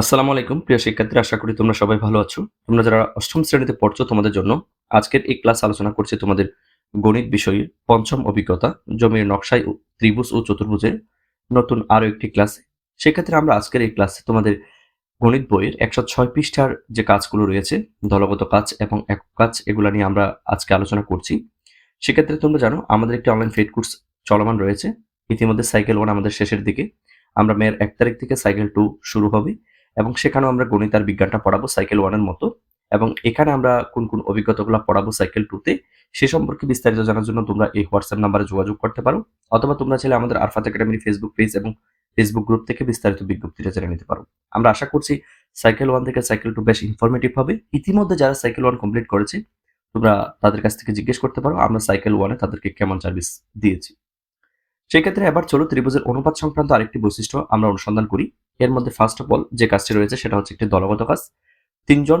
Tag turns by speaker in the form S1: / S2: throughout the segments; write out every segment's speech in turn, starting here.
S1: আসসালামু আলাইকুম, প্রিয় শিক্ষার্থীরা, আশা করি তোমরা সবাই ভালো আছো। তোমরা যারা অষ্টম শ্রেণীতে পড়ছো তোমাদের জন্য আজকের এই ক্লাস আলোচনা করছি তোমাদের গণিত বিষয়ে পঞ্চম অভিজ্ঞতা, জমির নকশায় ত্রিভুজ ও চতুর্ভুজের নতুন আরও একটি ক্লাস। সেক্ষেত্রে আমরা আজকের এই ক্লাসে তোমাদের গণিত বইয়ের একশো ছয় পৃষ্ঠার যে কাজগুলো রয়েছে, দলগত কাজ এবং একক কাজ, এগুলো নিয়ে আমরা আজকে আলোচনা করছি। সেক্ষেত্রে তোমরা জানো, আমাদের একটি অনলাইন ফেড কোর্স চলমান রয়েছে। ইতিমধ্যে সাইকেল ওয়ান আমাদের শেষের দিকে। আমরা মেয়ের এক তারিখ থেকে সাইকেল টু শুরু হবে। এবং সেখানেও আমরা গণিত আর বিজ্ঞানটা পড়াবো সাইকেল ওয়ানের মতো। এবং এখানে আমরা কোন কোন অভিজ্ঞতাগুলো পড়াবো সাইকেল টুতে সে সম্পর্কে বিস্তারিত জানার জন্য তোমরা এই হোয়াটসঅ্যাপ নাম্বারে যোগাযোগ করতে পারো। অথবা তোমরা চাইলে আমাদের আরফাত একাডেমির ফেসবুক পেজ এবং ফেসবুক গ্রুপ থেকে বিস্তারিত বিজ্ঞপ্তিটা জেনে নিতে পারো। আমরা আশা করছি সাইকেল ওয়ান থেকে সাইকেল টু বেশ ইনফরমেটিভ হবে। ইতিমধ্যে যারা সাইকেল ওয়ান কমপ্লিট করেছে, তোমরা তাদের কাছ থেকে জিজ্ঞেস করতে পারো, আমরা সাইকেল ওয়ানে তাদেরকে কেমন সার্ভিস দিয়েছি। সেক্ষেত্রে এবার চলো ত্রিভুজের অনুপাত সংক্রান্ত আরেকটি বৈশিষ্ট্য আমরা অনুসন্ধান করি। এর মধ্যে ফার্স্ট অফ অল যে কাজটি রয়েছে সেটা হচ্ছে একটি দলগত কাজ। তিনজন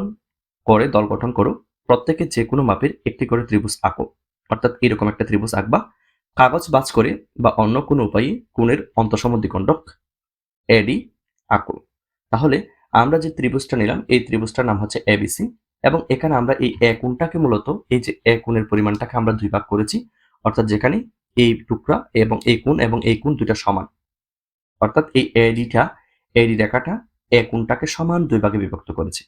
S1: করে দল গঠন করো, প্রত্যেকে যে কোনো মাপের একটি করে ত্রিভুজ আঁকো। অর্থাৎ এরকম একটা ত্রিভুজ আঁকবা। কাগজ বাজ করে বা অন্য কোনো উপায়ে কোণের অন্তঃসম্বন্ধীকণ্ডক এডি আঁকো। তাহলে আমরা যে ত্রিভুজটা নিলাম, এই ত্রিভুজটার নাম হচ্ছে এবিসি এবং এখানে আমরা এই এ কোণটাকে মূলত, এই যে এ কোণের পরিমাণটাকে আমরা দুই ভাগ করেছি, অর্থাৎ যেখানে এই টুকরা এবং এই কোণ এবং এই কোণ দুইটা সমান। অর্থাৎ এই এডিটা এডি রেখাটা এ কোণটাকে সমান দুই ভাগে বিভক্ত করেছে।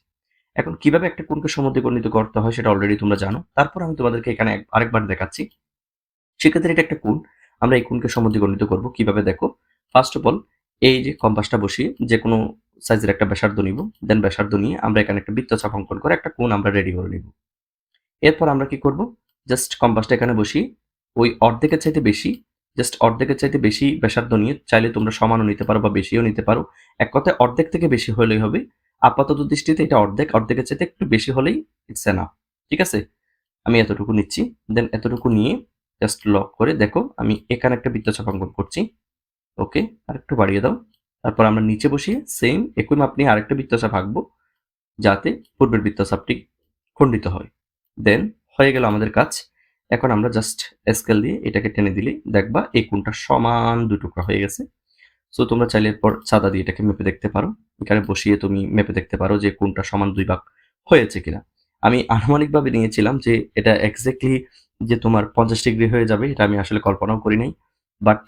S1: এখন কীভাবে একটা কোণকে সমদ্বিকর্ণিত করতে হয় সেটা অলরেডি তোমরা জানো। তারপর আমি তোমাদেরকে এখানে আরেকবার দেখাচ্ছি। সেক্ষেত্রে এটা একটা কোণ। আমরা এই কোণকে সমদ্বিকর্ণিত করব। কীভাবে দেখো? ফার্স্ট অফ অল এই যে কম্পাসটা বসিয়ে যে কোনো সাইজের একটা ব্যাসার্ধ নিব দেন ব্যাসার্ধ নিয়ে আমরা এখানে একটা বৃত্তচাপ অঙ্কন করে একটা কোণ আমরা রেডি করে নিব। এরপর আমরা কি করব? জাস্ট কম্পাসটা এখানে বসিয়ে ওই অর্ধেকের চাইতে বেশি জাস্ট অর্ধেকের চাইতে বেশি ব্যাসার্ধ নিয়ে চাইলে তোমরা সমানও নিতে পারো বা বেশিও নিতে পারো। এক কথায় অর্ধেক থেকে বেশি হলেই হবে। আপাতত দৃষ্টিতে এটা অর্ধেক, অর্ধেকের চাইতে একটু বেশি হলেই ইটস এনা ঠিক আছে? আমি এতটুকু নিচ্ছি। দেন এতটুকু নিয়ে জাস্ট লক করে দেখো, আমি এখানে একটা বৃত্তচাপ অঙ্কন করছি। ওকে আর একটু বাড়িয়ে দাও। তারপর আমরা নিচে বসিয়ে সেম একই মাপ নিয়ে আরেকটা বৃত্তচাপ আঁকবো, যাতে পূর্বের বৃত্তচাপটি খণ্ডিত হয়। দেন হয়ে গেল আমাদের কাজ। এখন আমরা জাস্ট স্কেল দিয়ে এটাকে টেনে দিলে দেখবা এই কোণটা সমান দুই টুকরা হয়ে গেছে। সো তোমরা চাইলে এরপর চাঁদা দিয়ে এটাকে মেপে দেখতে পারো। এখানে বসিয়ে তুমি মেপে দেখতে পারো যে কোনটা সমান দুই ভাগ হয়েছে কিনা। আমি আনুমানিকভাবে নিয়েছিলাম যে এটা এক্স্যাক্টলি যে তোমার পঞ্চাশ ডিগ্রি হয়ে যাবে, এটা আমি আসলে কল্পনাও করি নাই। বাট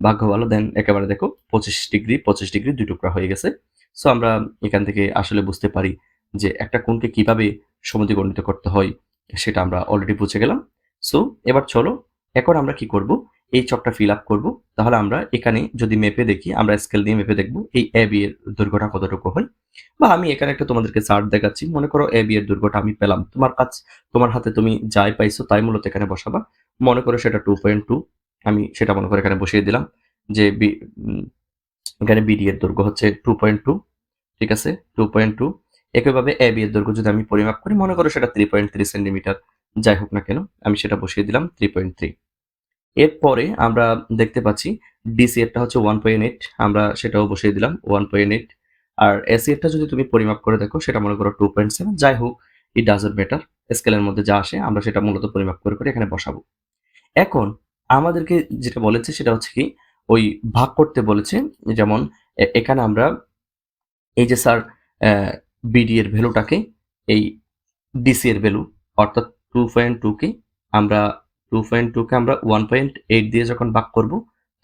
S1: ভাগ্য ভালো দেন একেবারে দেখো পঁচিশ ডিগ্রি পঁচিশ ডিগ্রি দুই টুকরা হয়ে গেছে। সো আমরা এখান থেকে আসলে বুঝতে পারি যে একটা কোণকে কীভাবে সমদ্বিগণিত করতে হয়, সেটা আমরা অলরেডি বুঝে গেলাম। সো এবার চলো এখন আমরা কি করব? এই চকটা ফিল আপ করব। তাহলে আমরা এখানে যদি মেপে দেখি, আমরা স্কেল দিয়ে মেপে দেখব, এই এ বি এর দৈর্ঘ্যটা কতটুকু হয়। বা আমি এখানে একটা তোমাদেরকে চার্ট দেখাচ্ছি। মনে করো এ বি এর দৈর্ঘ্যটা আমি পেলাম। তোমার কাছ তোমার হাতে তুমি যাই পাইছো, তাই মূলত এখানে বসাবা। মনে করো সেটা টু পয়েন্ট টু আমি সেটা মনে করো এখানে বসিয়ে দিলাম যে বি এখানে বিডি এর দৈর্ঘ্য হচ্ছে টু পয়েন্ট টু ঠিক আছে? টু পয়েন্ট টু একইভাবে এ বি এর দৈর্ঘ্য যদি আমি পরিমাপ করি, মনে করো সেটা থ্রি পয়েন্ট থ্রি সেন্টিমিটার যাই হোক না কেন, আমি সেটা বসিয়ে দিলাম থ্রি পয়েন্ট থ্রি এরপরে আমরা দেখতে পাচ্ছি ডিসি এরটা হচ্ছে ওয়ান পয়েন্ট এইট আমরা সেটাও বসিয়ে দিলাম ওয়ান পয়েন্ট এইট আর এসি এরটা যদি তুমি পরিমাপ করে দেখো, সেটা মনে করো টু পয়েন্ট সেভেন যাই হোক ইট ডাজন্ট বেটার স্কেলের মধ্যে যা আসে, আমরা সেটা মূলত পরিমাপ করে করে এখানে বসাবো। এখন আমাদেরকে যেটা বলেছে সেটা হচ্ছে কি, ওই ভাগ করতে বলেছে, যেমন এখানে আমরা এই যে স্যার বিডি এর ভ্যালুটাকে এই ডিসি এর ভ্যালু অর্থাৎ টু পয়েন্ট টুকে আমরা টু পয়েন্ট টুকে আমরা ওয়ান পয়েন্ট এইট দিয়ে যখন ভাগ করব,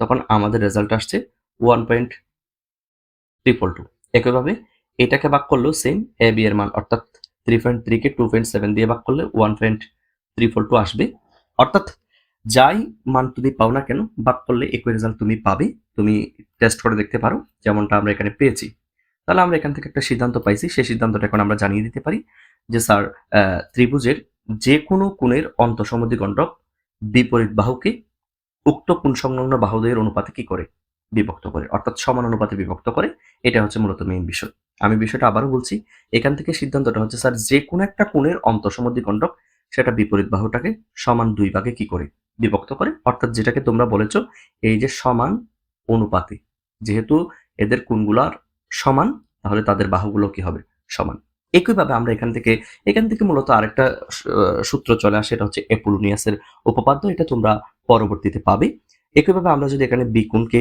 S1: তখন আমাদের রেজাল্ট আসছে ওয়ান পয়েন্ট ট্রিপল টু একইভাবে এটাকে ভাগ করলেও সেম এ বি এর মান, অর্থাৎ থ্রি পয়েন্ট থ্রিকে টু পয়েন্ট সেভেন দিয়ে ভাগ করলে ওয়ান পয়েন্ট ট্রিপল টু আসবে। অর্থাৎ যাই মান তুমি পাও না কেন, ভাগ করলে একই রেজাল্ট তুমি পাবে, তুমি টেস্ট করে দেখতে পারো, যেমনটা আমরা এখানে পেয়েছি। তাহলে আমরা এখান থেকে একটা সিদ্ধান্ত পাইছি, সেই সিদ্ধান্তটা এখন আমরা জানিয়ে দিতে পারি যে স্যার ত্রিভুজের যে কোনো কোণের অন্তঃসমদ্বিগণ্ডক বিপরীত বাহুকে উক্ত কোণ সংলগ্ন বাহুদের অনুপাতে কি করে বিভক্ত করে? অর্থাৎ সমান অনুপাতে বিভক্ত করে? এটা হচ্ছে মূলত মেইন বিষয়। আমি বিষয়টা আবারও বলছি, এখান থেকে সিদ্ধান্তটা হচ্ছে, স্যার যে কোনো একটা কোণের অন্তঃসমদ্বিগণ্ডক সেটা বিপরীত বাহুটাকে সমান দুই ভাগে কি করে বিভক্ত করে? অর্থাৎ যেটাকে তোমরা বলেছ, এই যে সমান অনুপাতে। যেহেতু এদের কোণগুলার সমান, তাহলে তাদের বাহুগুলো কি হবে? সমান। একইভাবে আমরা এখান থেকে এখান থেকে মূলত আরেকটা সূত্র চলে আসে, এটা হচ্ছে এপোলোনিয়াসের উপপাদ্য, এটা তোমরা পরবর্তীতে পাবে। একইভাবে আমরা যদি এখানে বিকুণকে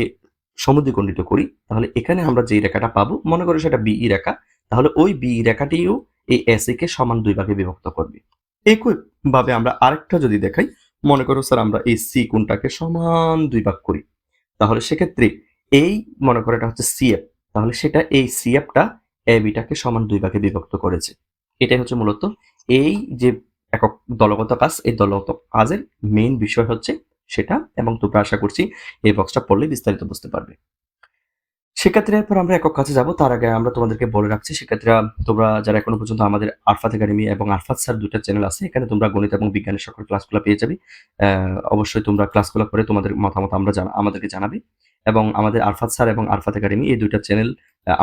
S1: সমদ্বিখণ্ডিত করি, তাহলে এখানে আমরা যেই রেখাটা পাবো, মনে করি সেটা বিই রেখা, তাহলে ওই বিই রেখাটিও এই এসি কে সমান দুই ভাগে বিভক্ত করবে। একইভাবে আমরা আরেকটা যদি দেখাই, মনে করো স্যার আমরা এই সি কোণটাকে সমান দুই ভাগ করি, তাহলে সেক্ষেত্রে এই, মনে করো এটা হচ্ছে সিএফ তাহলে সেটা এই সিএফটা এ বিটাকে সমান দুই ভাগে বিভক্ত করেছে। এটাই হচ্ছে মূলত এই যে একক দলগত কাজ, এই দলগত কাজের মেইন বিষয় হচ্ছে সেটা এবং তোমরা আশা করছি এই বক্সটা পড়লে বিস্তারিত বুঝতে পারবে। সেক্ষেত্রে এরপর আমরা একক কাছে যাব। তার আগে আমরা তোমাদেরকে বলে রাখছি, সেক্ষেত্রে তোমরা যারা এখনও পর্যন্ত আমাদের আরফাত একাডেমি এবং আরফাত স্যার দুটা চ্যানেল আছে, এখানে তোমরা গণিত এবং বিজ্ঞানের সকল ক্লাসগুলো পেয়ে যাবে। অবশ্যই তোমরা ক্লাসগুলো করে তোমাদের মতামত আমরা জানা আমাদেরকে জানাবে। এবং আমাদের আরফাত স্যার এবং আরফাত একাডেমি, এই দুইটা চ্যানেল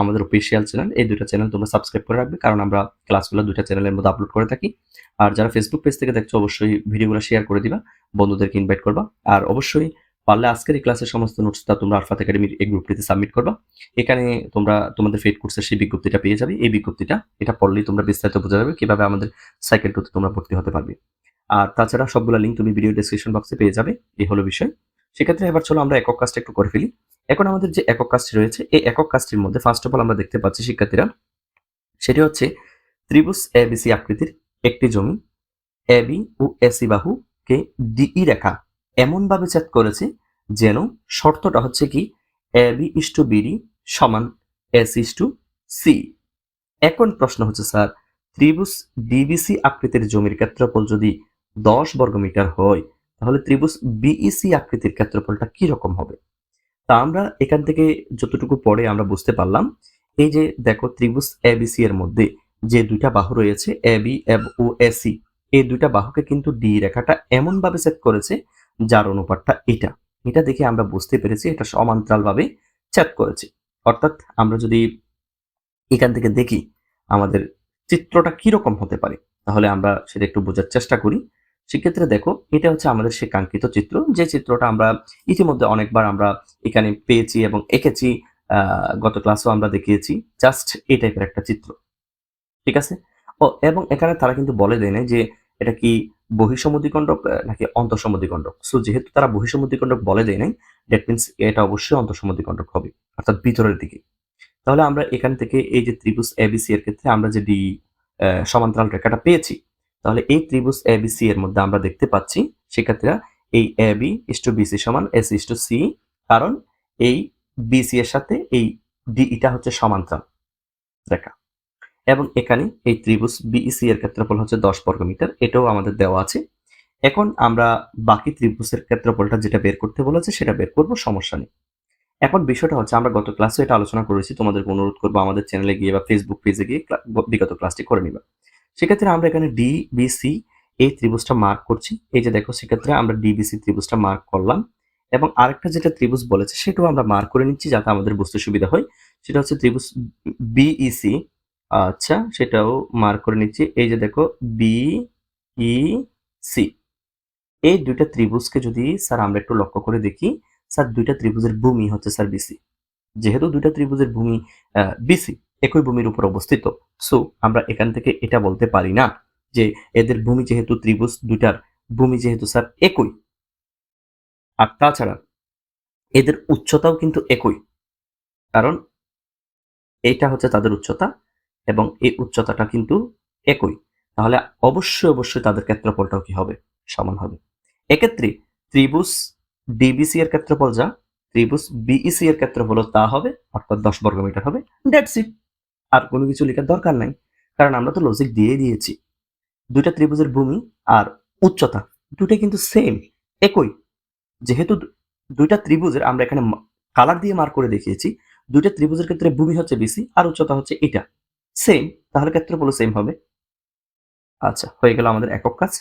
S1: আমাদের অফিসিয়াল চ্যানেল এই দুইটা চ্যানেল তোমরা সাবস্ক্রাইব করে রাখবে, কারণ আমরা ক্লাসগুলো দুইটা চ্যানেলের মধ্যে আপলোড করে থাকি। আর যারা ফেসবুক পেজ থেকে দেখছ, অবশ্যই ভিডিওগুলো শেয়ার করে দিবা, বন্ধুদেরকে ইনভাইট করবা। আর অবশ্যই পারলে আজকের এই ক্লাসের সমস্ত নোটসটা তোমরা আরফাত একাডেমির এই গ্রুপটিতে সাবমিট করবা। এখানে তোমরা তোমাদের ফেড কোর্সের সেই বিজ্ঞপ্তিটা পেয়ে যাবে। এই বিজ্ঞপ্তিটা, এটা পড়লেই তোমরা বিস্তারিত বোঝা যাবে কীভাবে আমাদের সাইকেল টুতে তোমরা ভর্তি হতে পারবে। আর তাছাড়া সবগুলো লিঙ্ক তুমি ভিডিও ডেসক্রিপশন বক্সে পেয়ে যাবে এই হলো বিষয়। সেক্ষেত্রে এবার চলো আমরা একক কাজটা একটু করে ফেলি। এখন আমাদের যে একক কাজটি রয়েছে, এই একক কাজটির মধ্যে ফার্স্ট অফ অল আমরা দেখতে পাচ্ছি শিক্ষার্থীরা, সেটি হচ্ছে ত্রিভুজ এবিসি আকৃতির একটি জমি। এবি ও এসি বাহুকে ডিই রেখা এমনভাবে ছেদ করেছে যেন শর্তটা হচ্ছে কি A B is to BD সমান এস ইস টু সি এখন প্রশ্ন হচ্ছে, স্যার, ত্রিভুজ ডিবিসি আকৃতির জমির ক্ষেত্রফল যদি দশ বর্গমিটার হয় তাহলে ত্রিভুজ বিইসি আকৃতির ক্ষেত্রফলটা কি রকম হবে? তা আমরা এখান থেকে যতটুকু পরে আমরা বুঝতে পারলাম। এই যে দেখো ত্রিভুজ এবিসি এর মধ্যে যে দুইটা বাহু রয়েছে এ বি এবি ও এসি এই দুইটা বাহুকে কিন্তু ডি রেখাটা এমন ভাবে সেট করেছে যার অনুপাতটা এটা। এটা দেখে আমরা বুঝতে পেরেছি, এটা সমান্তরাল ভাবে ছেদ করেছে। অর্থাৎ আমরা যদি এখান থেকে দেখি আমাদের চিত্রটা কি রকম হতে পারে, তাহলে আমরা সেটা একটু বোঝার চেষ্টা করি। সেক্ষেত্রে দেখো এটা হচ্ছে আমাদের সে কাঙ্ক্ষিত চিত্র। যে চিত্রটা আমরা ইতিমধ্যে অনেকবার আমরা এখানে পেয়েছি এবং এঁকেছি গত ক্লাসেও আমরা দেখিয়েছি জাস্ট এই টাইপের একটা চিত্র। ঠিক আছে? ও এবং এখানে তারা কিন্তু বলে দেয় যে এটা কি বহিঃসমদ্বিখণ্ডক আহ, নাকি অন্তঃসমদ্বিখণ্ডক সো যেহেতু তারা বহিঃসমদ্বিখণ্ডক বলে দেয় নাই দ্যাট মিনস এটা অবশ্যই অন্তঃসমদ্বিখণ্ডক হবে অর্থাৎ ভিতরের দিকে। তাহলে আমরা এখান থেকে এই যে ত্রিভুজ এবিসি এর ক্ষেত্রে আমরা যে ডি সমান্তরাল রেখাটা পেয়েছি তাহলে এই ত্রিভুজ এ বি সি এর মধ্যে আমরা দেখতে পাচ্ছি শিক্ষার্থীরা এই A B is to BC সমান এস ইস টু সি কারণ এই বিসি এর সাথে এই ডিইটা হচ্ছে সমান্তরাল। রেখা এবং এখানে এই ত্রিভুজ বিইসি এর ক্ষেত্রফল হচ্ছে দশ বর্গমিটার, এটাও আমাদের দেওয়া আছে। এখন আমরা বাকি ত্রিভুজের ক্ষেত্রফলটা যেটা বের করতে বলেছে সেটা বের করব, সমস্যা নেই। এখন বিষয়টা হচ্ছে আমরা গত ক্লাসে এটা আলোচনা করেছি, তোমাদেরকে অনুরোধ করব আমাদের চ্যানেলে গিয়ে বা ফেসবুক পেজে গিয়ে বিগত ক্লাসটি করে নিবা। সেক্ষেত্রে আমরা এখানে ডি বিসি এই ত্রিভুজটা মার্ক করছি। এই যে দেখো, সেক্ষেত্রে আমরা ডিবিসি ত্রিভুজটা মার্ক করলাম এবং আরেকটা যেটা ত্রিভুজ বলেছে, সেটাও আমরা মার্ক করে নিচ্ছি যাতে আমাদের বুঝতে সুবিধা হয়। সেটা হচ্ছে ত্রিভুজ বিইসি আচ্ছা সেটাও মার্ক করে নিচ্ছি। এই যে দেখো বি ই সি এই দুইটা ত্রিভুজকে যদি স্যার আমরা একটু লক্ষ্য করে দেখি, স্যার দুইটা ত্রিভুজের ভূমি হচ্ছে স্যার বিসি যেহেতু দুইটা ত্রিভুজের ভূমি বিসি একই ভূমির উপর অবস্থিত। সো আমরা এখান থেকে এটা বলতে পারি না যে এদের ভূমি যেহেতু ত্রিভুজ, দুইটার ভূমি যেহেতু স্যার একই। আর তাছাড়া এদের উচ্চতাও কিন্তু একই। কারণ এইটা হচ্ছে তাদের উচ্চতা এবং এই উচ্চতাটা কিন্তু একই। তাহলে অবশ্যই অবশ্যই তাদের ক্ষেত্রফলটাও কি হবে? সমান হবে। এক্ষেত্রে ত্রিভুজ ডিবিসি এর ক্ষেত্রফল যা? ত্রিভুজ বিইসি এর ক্ষেত্রফল তা হবে, অর্থাৎ দশ বর্গমিটার হবে। দ্যাটস ইট আর কোনো কিছু লেখার দরকার নাই। কারণ আমরা তো লজিক দিয়ে দিয়েছি। দুইটা ত্রিভুজের ভূমি আর উচ্চতা দুটাই কিন্তু সেম একই। যেহেতু দুইটা ত্রিভুজের আমরা এখানে কালার দিয়ে মার্ক করে দেখিয়েছি, দুইটা ত্রিভুজের ক্ষেত্রে ভূমি হচ্ছে বিসি আর উচ্চতা হচ্ছে এটা সেম তাহলে ক্ষেত্রফল সেম হবে। আচ্ছা হয়ে গেল আমাদের একক কাজ।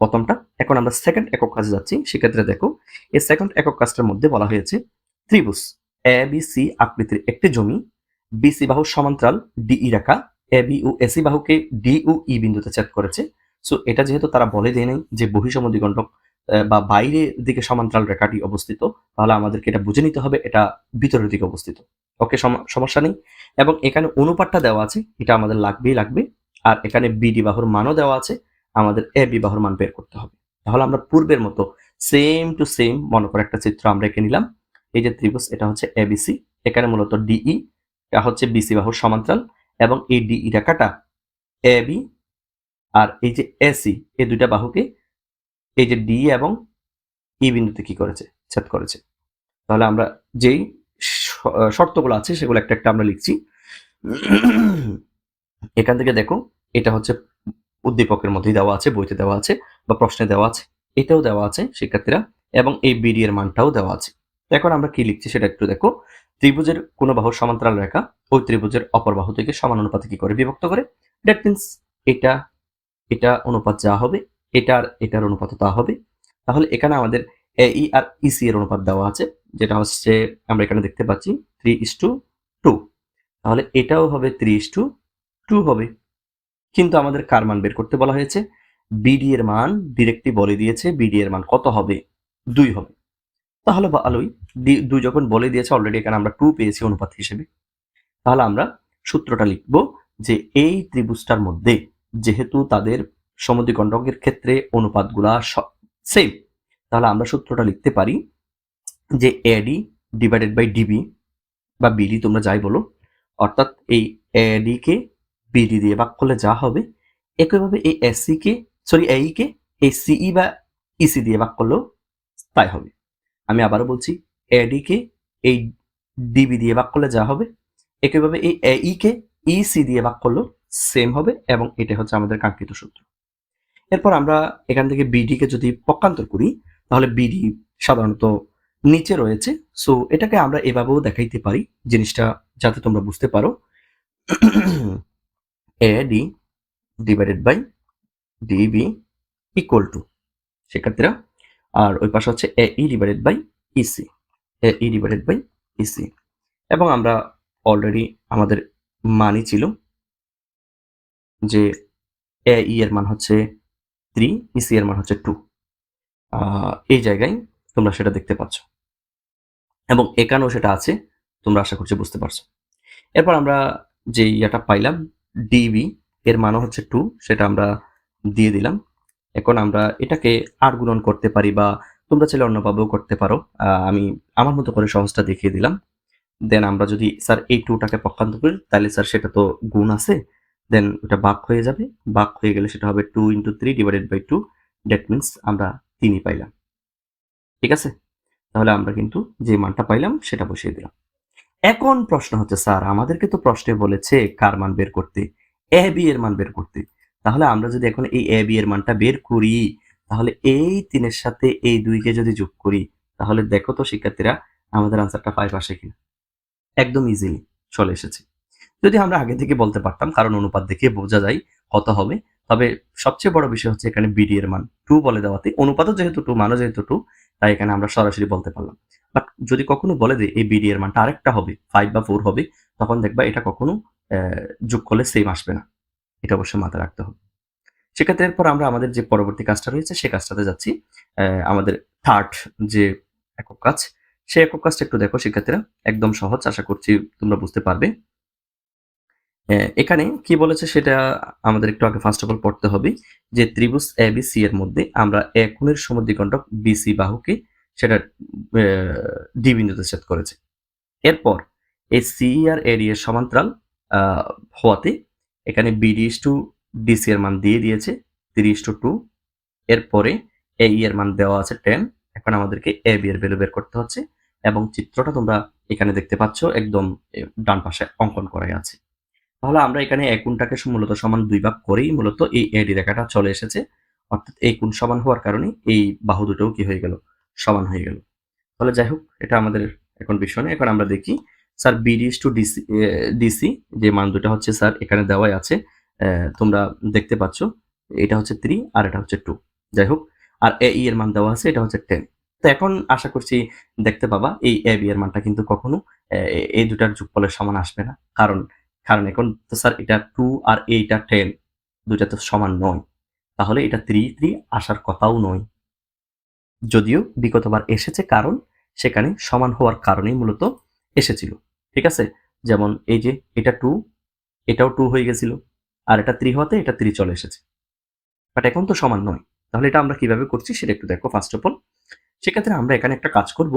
S1: প্রথমটা, এখন আমরা সেকেন্ড একক কাজে যাচ্ছি। সেক্ষেত্রে দেখো, এই সেকেন্ড একক কাজটার মধ্যে বলা হয়েছে ত্রিভুজ এ বি সি আকৃতির একটি জমি বিসি বাহু সমান্তরাল ডিই রেখা এ বি ও এসি বাহুকে ডি ও ই বিন্দুতে ছেদ করেছে। সো এটা যেহেতু তারা বলে দেয় নাই যে বহিঃসমদ্বিখণ্ডক আহ, বা বাইরের দিকে সমান্তরাল রেখাটি অবস্থিত তাহলে আমাদেরকে এটা বুঝে নিতে হবে এটা ভিতরের দিকে অবস্থিত। ওকে সমস্যা নেই। এবং এখানে অনুপাতটা দেওয়া আছে এটা আমাদের লাগবেই লাগবে। আর এখানে বিডি বাহুর মানও দেওয়া আছে আমাদের এ বি বাহুর মান বের করতে হবে। তাহলে আমরা পূর্বের মতো সেম টু সেম মনে করে একটা চিত্র আমরা এঁকে নিলাম। এই যে ত্রিভুজ এটা হচ্ছে এবিসি এখানে মূলত ডিই হচ্ছে বিসি বাহুর সমান্তরাল এবং এই ডি ডিই রেখাটা বি আর এই যে এসি এই দুইটা বাহুকে এই যে ডি এবং ই বিন্দুতে কি করেছে? ছেদ করেছে। তাহলে আমরা যেই শর্তগুলো আছে সেগুলো একটা একটা আমরা লিখছি। এখান থেকে দেখো, এটা হচ্ছে উদ্দীপকের মধ্যেই দেওয়া আছে, বইতে দেওয়া আছে বা প্রশ্নে দেওয়া আছে। এটাও দেওয়া আছে শিক্ষার্থীরা এবং এই বিডি এর মানটাও দেওয়া আছে। এখন আমরা কি লিখছি সেটা একটু দেখো। ত্রিভুজের কোন বাহুর সমান্তরাল রেখা ওই ত্রিভুজের অপর বাহু থেকে সমান অনুপাতে কি করে বিভক্ত করে? দ্যাট মিনস এটা এটা অনুপাত যা হবে, এটা আর এটার অনুপাত তা হবে। তাহলে এখানে আমাদের এই আর ইসি এর অনুপাত দেওয়া আছে, যেটা হচ্ছে আমরা এখানে দেখতে পাচ্ছি থ্রি ইস টু টু তাহলে এটাও হবে থ্রি ইস টু টু হবে। কিন্তু আমাদের কার মান বের করতে বলা হয়েছে? বিডি এর মান ডিরেক্টলি বলে দিয়েছে বিডি এর মান কত হবে? দুই হবে। তাহলে ভালোই। দুই যখন বলে দিয়েছে অলরেডি এখানে আমরা টু পেয়েছি অনুপাত হিসেবে। তাহলে আমরা সূত্রটা লিখব যে এই ত্রিভুজটার মধ্যে যেহেতু তাদের সমদ্বিখণ্ডকের ক্ষেত্রে অনুপাতগুলা সেম তাহলে আমরা সূত্রটা লিখতে পারি যে এডি ডিভাইডেড বাই ডিবি বা বিডি তোমরা যাই বলো, অর্থাৎ এই এডি কে বিডি দিয়ে ভাগ করলে যা হবে, একইভাবে এই এসসি কে সরি এই কে, এই সিই বা ইসি দিয়ে ভাগ করলেও তাই হবে। আমি আবারও বলছি এডি কে এই ডিবি দিয়ে ভাগ করলে যা হবে, একইভাবে এই এই কে ইসি দিয়ে ভাগ করলেও সেম হবে এবং এটা হচ্ছে আমাদের কাঙ্ক্ষিত সূত্র। এরপর আমরা এখান থেকে বিডি কে যদি পক্ষান্তর করি, তাহলে বিডি সাধারণত নিচে রয়েছে। সো এটাকে আমরা এভাবেও দেখাইতে পারি জিনিসটা যাতে তোমরা বুঝতে পারো। A D divided by DB equal to শিক্ষার্থীরা আর ওই পাশে হচ্ছে A E divided by EC A E divided by EC এবং আমরা অলরেডি আমাদের মানই ছিল যে এ ই এর মান হচ্ছে থ্রি ইসি এর মান হচ্ছে টু এই জায়গায় তোমরা সেটা দেখতে পাচ্ছ। এবং এখানেও সেটা আছে, তোমরা আশা করছি বুঝতে পারছ। এরপর আমরা যে ইয়াটা পাইলাম ডিবি এর মানও হচ্ছে টু সেটা আমরা দিয়ে দিলাম। এখন আমরা এটাকে আর গুণন করতে পারি বা তোমরা চাইলে অন্যভাবেও করতে পারো। আমি আমার মতো করে সহজটা দেখিয়ে দিলাম। দেন আমরা যদি স্যার এই টুটাকে পক্ষান্তর করি, তাহলে স্যার সেটা তো গুণ আছে। দেন ওটা বাক হয়ে যাবে। বাক হয়ে গেলে সেটা হবে two into three divided by two that means আমরা তিনই পাইলাম। ঠিক আছে? তাহলে আমরা কিন্তু যে মানটা পাইলাম, সেটা বসিয়ে দিলাম। এখন প্রশ্ন হচ্ছে, স্যার, আমাদেরকে তো প্রশ্নে বলেছে কার মান বের করতে? এ বি এর মান বের করতে। তাহলে আমরা যদি এখন এই এ বি এর মানটা বের করি, তাহলে এই তিনের সাথে এই দুইকে যদি যোগ করি, তাহলে দেখো তো শিক্ষার্থীরা আমাদের আনসারটা ফাইভ আসে কিনা। একদম ইজিলি চলে এসেছে। যদি আমরা আগে থেকে বলতে পারতাম, কারণ অনুপাত দেখে বোঝা যায় কত হবে, তবে সবচেয়ে বড় বিষয় হচ্ছে এখানে বিডি এর মান। টু বলে দেওয়াতে, অনুপাতও যেহেতু টু মানও যেহেতু টু তাই এখানে আমরা সরাসরি বলতে পারলাম। বাট যদি কখনো বলে দেয় এই বিডি এর মানটা আরেকটা হবে ফাইভ বা ফোর হবে, তখন দেখবা এটা কখনো যোগ করলে সেম আসবে না। এটা অবশ্যই মাথায় রাখতে হবে। সেক্ষেত্রে এরপর আমরা আমাদের যে পরবর্তী কাজটা রয়েছে, সে কাজটাতে যাচ্ছি। আমাদের থার্ড যে একক কাজ সেই একক কাজটা একটু দেখো শিক্ষার্থীরা একদম সহজ, আশা করছি তোমরা বুঝতে পারবে। এখানে কি বলেছে সেটা আমাদের একটু আগে ফার্স্ট অফ অল পড়তে হবে যে ত্রিভুজ এ বি সি এর মধ্যে আমরা এ কোণের বিসি বাহুকে সেটা ডি বিন্দুতে ছেদ করেছে। এরপর এই সি আর এডি এর সমান্তরাল হওয়াতে এখানে বিডি টু ডিসি এর মান দিয়ে দিয়েছে তিরিশ টু টু এরপরে এ এর মান দেওয়া আছে টেন এখন আমাদেরকে এ বি এর ভ্যালু বের করতে হচ্ছে, এবং চিত্রটা তোমরা এখানে দেখতে পাচ্ছ, একদম ডান পাশে অঙ্কন করাই আছে। তাহলে আমরা এখানে কোণটাকে মূলত সমান দুই ভাগ করেই মূলত এই এডি রেখাটা চলে এসেছে, অর্থাৎ এই কোণ সমান হওয়ার কারণে এই বাহু দুটোও কি হয়ে গেল? সমান হয়ে গেল। তাহলে যাই হোক, এটা আমাদের এখন বিষয় এখন আমরা দেখি sir BD to DC DC যে মান দুটো হচ্ছে স্যার, এখানে দেওয়াই আছে তোমরা দেখতে পাচ্ছ, এটা হচ্ছে থ্রি আর এটা হচ্ছে টু যাই হোক, আর এ ই এর মান দেওয়া আছে, এটা হচ্ছে টেন তো এখন আশা করছি দেখতে পাবা, এই এ বি এর মানটা কিন্তু কখনো এই দুটার যোগফলের সমান আসবে না। কারণ কারণ এখন তো স্যার এটা টু আর এইটা টেন দুটা তো সমান নয়। তাহলে এটা থ্রি থ্রি আসার কথাও নয়। যদিও বিগতবার এসেছে কারণ, সেখানে সমান হওয়ার কারণেই মূলত এসেছিল, ঠিক আছে? যেমন এই যে এটা টু এটাও টু হয়ে গেছিল, আর এটা থ্রি হওয়াতে এটা থ্রি চলে এসেছে। বাট এখন তো সমান নয়। তাহলে এটা আমরা কীভাবে করছি সেটা একটু দেখো ফার্স্ট অফ অল সেক্ষেত্রে আমরা এখানে একটা কাজ করব।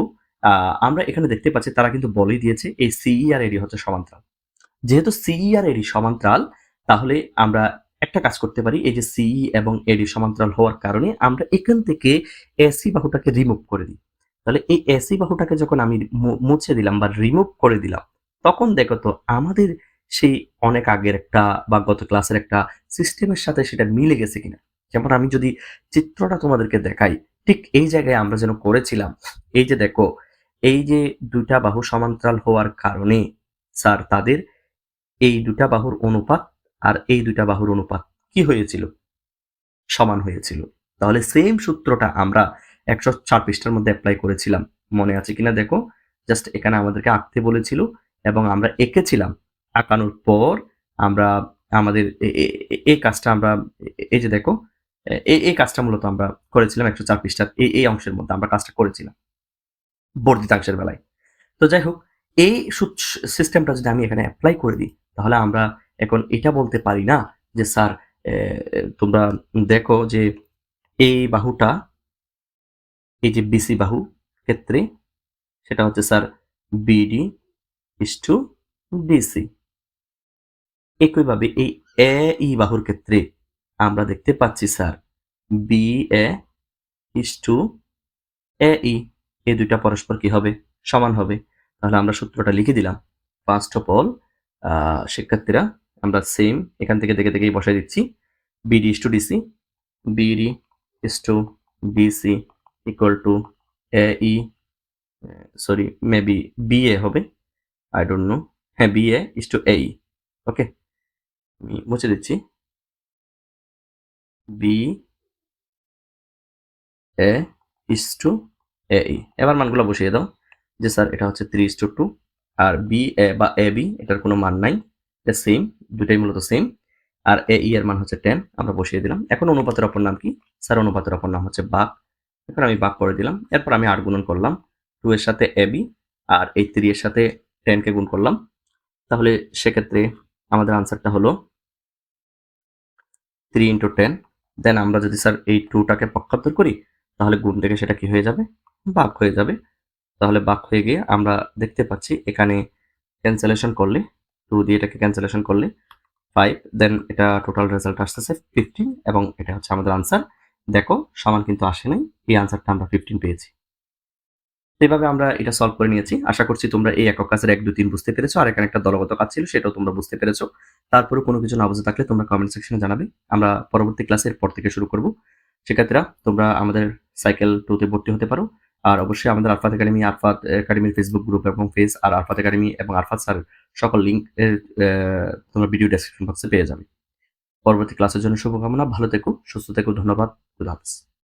S1: আমরা এখানে দেখতে পাচ্ছি তারা কিন্তু বলেই দিয়েছে এই সিই আর এডি হচ্ছে সমান্তরাল। যেহেতু সিই আর এডি সমান্তরাল, তাহলে আমরা একটা কাজ করতে পারি, এই যে সিই এবং এডি সমান্তরাল হওয়ার কারণে আমরা এখান থেকে এসি বাহুটাকে রিমুভ করে দিই। তাহলে এই এসি বাহুটাকে যখন আমি মুছে দিলাম বা রিমুভ করে দিলাম, তখন দেখো তো আমাদের সেই অনেক আগের একটা বা গত ক্লাসের একটা সিস্টেমের সাথে সেটা মিলে গেছে কিনা। যেমন আমি যদি চিত্রটা তোমাদেরকে দেখাই, ঠিক এই জায়গায় আমরা যেন করেছিলাম, এই যে দেখো, এই যে দুইটা বাহু সমান্তরাল হওয়ার কারণে স্যার তাদের এই দুটা বাহুর অনুপাত আর এই দুটা বাহুর অনুপাত কি হয়েছিল? সমান হয়েছিল। তাহলে সেম সূত্রটা আমরা একশো চার পৃষ্ঠার মধ্যে অ্যাপ্লাই করেছিলাম। মনে আছে কিনা দেখো? জাস্ট এখানে আমাদেরকে আঁকতে বলেছিল এবং আমরা এঁকেছিলাম। আঁকানোর পর আমরা আমাদের এই কাজটা আমরা, এই যে দেখো এই এই কাজটা মূলত আমরা করেছিলাম একশো চার পৃষ্ঠার এই এই অংশের মধ্যে আমরা কাজটা করেছিলাম। বর্ধিতাংশের বেলায়। তো যাই হোক, এই সিস্টেমটা যদি আমি এখানে অ্যাপ্লাই করে দিই, তাহলে আমরা এখন এটা বলতে পারি না যে, স্যার তোমরা দেখো যে, এই বাহুটা এই যে বিসি বাহু ক্ষেত্রে, সেটা হচ্ছে sir BD is to DC একইভাবে এই এ ই বাহুর ক্ষেত্রে আমরা দেখতে পাচ্ছি sir B A is to A E এই দুইটা পরস্পর কি হবে? সমান হবে। তাহলে আমরা সূত্রটা লিখে দিলাম। ফার্স্ট অফ অল শিক্ষার্থীরা আমরা সেম এখান থেকে দেখে দেখেই বসাই দিচ্ছি। BD is to DC BD is to DC equal to A E sorry maybe B A হবে আই ডোন্ট নো হ্যাঁ B A is to A okay আমি মুছে দিচ্ছি। বি এ ইস টু এ এবার মানগুলো বসিয়ে দাও। যে স্যার, এটা হচ্ছে থ্রি ইস টু টু আর বি এ বা এ বি এটার কোনো মান নাই। এটা সেম দুটাই মূলত সেম আর এ ই এর মান হচ্ছে টেন আমরা বসিয়ে দিলাম। এখন অনুপাতের অপর নাম কি? স্যার, অনুপাতের অপর নাম হচ্ছে বাক এখন আমি বাক করে দিলাম। এরপর আমি আর গুণন করলাম। টু এর সাথে এ, বি আর এই থ্রি এর সাথে টেনকে গুণ করলাম। তাহলে সেক্ষেত্রে আমাদের আনসারটা হলো থ্রি ইন্টু টেন দেন আমরা যদি স্যার এই টুটাকে পক্ষান্তর করি, তাহলে গুণ থেকে সেটা কি হয়ে যাবে? বাক হয়ে যাবে। তাহলে বাক হয়ে গিয়ে আমরা দেখতে পাচ্ছি এখানে ক্যান্সেলেশন করলে টু দিয়ে এটাকে ক্যান্সেলেশন করলে ফাইভ দেন এটা টোটাল রেজাল্ট আসতেছে ফিফটিন এবং এটা হচ্ছে আমাদের আনসার দেখো, সমান কিন্তু আসে নাই, এই আনসারটা আমরা ফিফটিন পেয়েছি। এইভাবে আমরা এটা সলভ করে নিয়েছি। আশা করছি তোমরা এই একক কাজের এক দুই তিন বুঝতে পেরেছ, আর এখানে একটা দলগত কাজ ছিল, সেটাও তোমরা বুঝতে পেরেছ। তারপরে কোনো কিছু না বুঝে থাকলে তোমরা কমেন্ট সেকশনে জানাবে। আমরা পরবর্তী ক্লাসের পর থেকে শুরু করব। শিক্ষার্থীরা, তোমরা আমাদের সাইকেল টুতে ভর্তি হতে পারো। আর অবশ্যই আমাদের আরফাত একাডেমি আরফাত একাডেমির ফেসবুক গ্রুপ এবং পেজ আর আরফাত একাডেমি এবং আরফাত স্যার সকল লিঙ্ক তোমরা ভিডিও ডেসক্রিপশন বক্সে পেয়ে যাবে। পরবর্তী ক্লাসের জন্য শুভকামনা ভালো থেকো সুস্থ থেকো ধন্যবাদ